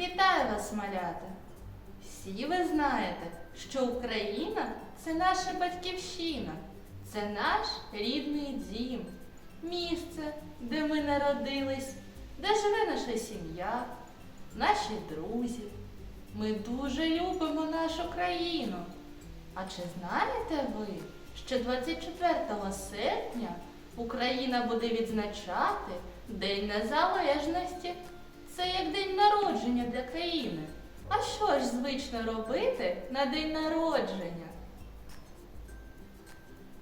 Вітаю вас, малята! Всі ви знаєте, що Україна це наша батьківщина, це наш рідний дім, місце, де ми народились, де живе наша сім'я, наші друзі. Ми дуже любимо нашу країну. А чи знаєте ви, що 24 серпня Україна буде відзначати День Незалежності? Це як день народження для країни. А що ж звично робити на день народження?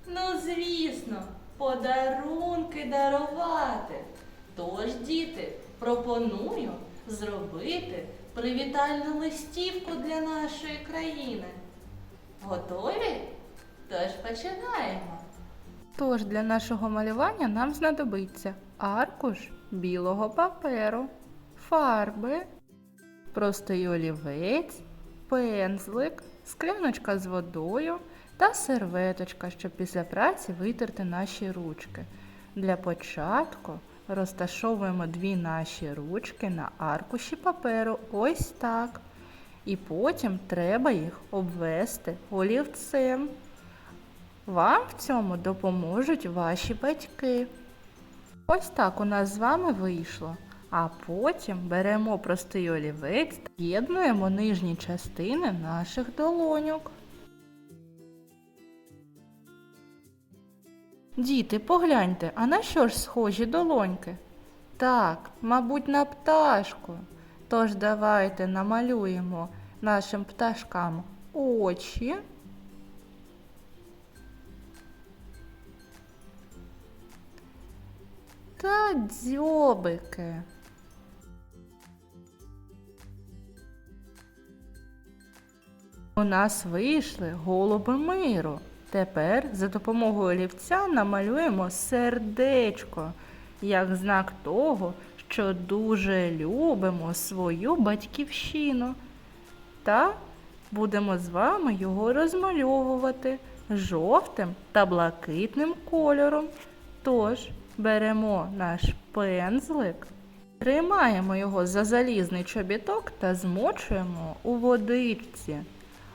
Ну, звісно, подарунки дарувати. Тож, діти, пропоную зробити привітальну листівку для нашої країни. Готові? Тож починаємо. Тож для нашого малювання нам знадобиться аркуш білого паперу, фарби, простий олівець, пензлик, скляночка з водою та серветочка, щоб після праці витерти наші ручки. Для початку розташовуємо дві наші ручки на аркуші паперу ось так. І потім треба їх обвести олівцем. Вам в цьому допоможуть ваші батьки. Ось так у нас з вами вийшло. А потім беремо простий олівець та з'єднуємо нижні частини наших долоньок. Діти, погляньте, а на що ж схожі долоньки? Так, мабуть, на пташку. Тож давайте намалюємо нашим пташкам очі. та дзьобики. У нас вийшли голуби миру. Тепер за допомогою олівця намалюємо сердечко, як знак того, що дуже любимо свою батьківщину. Та будемо з вами його розмальовувати жовтим та блакитним кольором. Тож беремо наш пензлик, тримаємо його за залізний чобіток та змочуємо у водичці,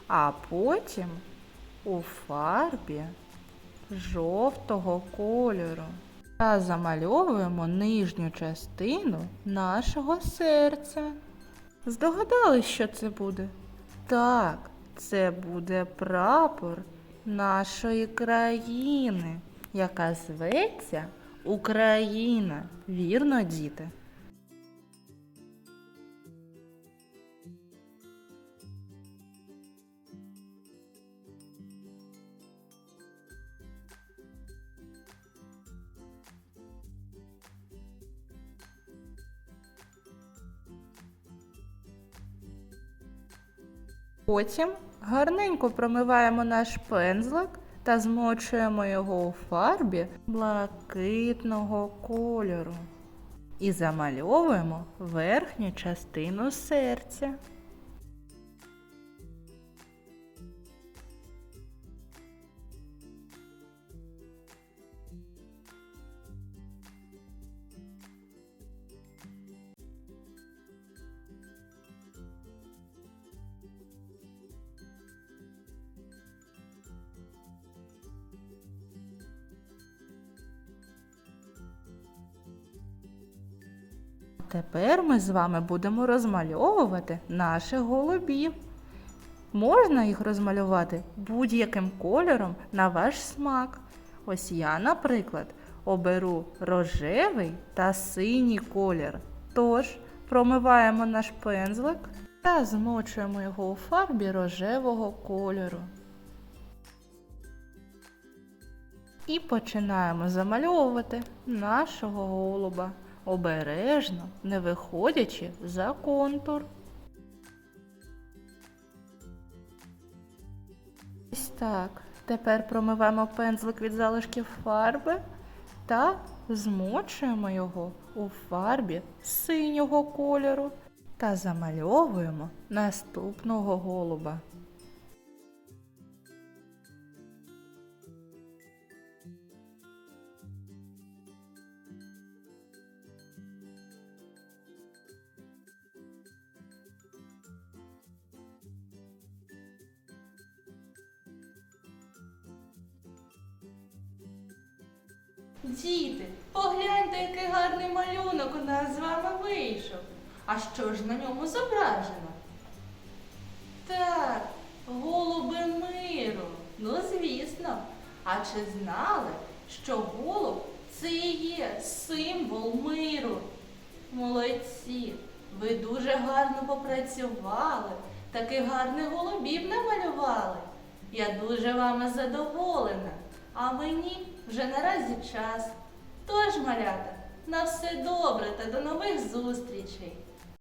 а потім у фарбі жовтого кольору. Та замальовуємо нижню частину нашого серця. Здогадались, що це буде? Так, це буде прапор нашої країни, яка зветься Україна. Вірно, діти? Потім гарненько промиваємо наш пензлик та змочуємо його у фарбі блакитного кольору. І замальовуємо верхню частину серця. Тепер ми з вами будемо розмальовувати наших голубів. Можна їх розмалювати будь-яким кольором на ваш смак. Ось я, наприклад, оберу рожевий та синій колір. Тож промиваємо наш пензлик та змочуємо його у фарбі рожевого кольору. І починаємо замальовувати нашого голуба обережно, не виходячи за контур. Ось так. Тепер промиваємо пензлик від залишків фарби та змочуємо його у фарбі синього кольору та замальовуємо наступного голуба. Діти, погляньте, який гарний малюнок у нас з вами вийшов. А що ж на ньому зображено? Так, голуби миру. Ну, звісно. А чи знали, що голуб це і є символ миру? Молодці, ви дуже гарно попрацювали, таких гарних голубів намалювали. Я дуже вами задоволена, а мені вже наразі час. Тож, малята, на все добре та до нових зустрічей.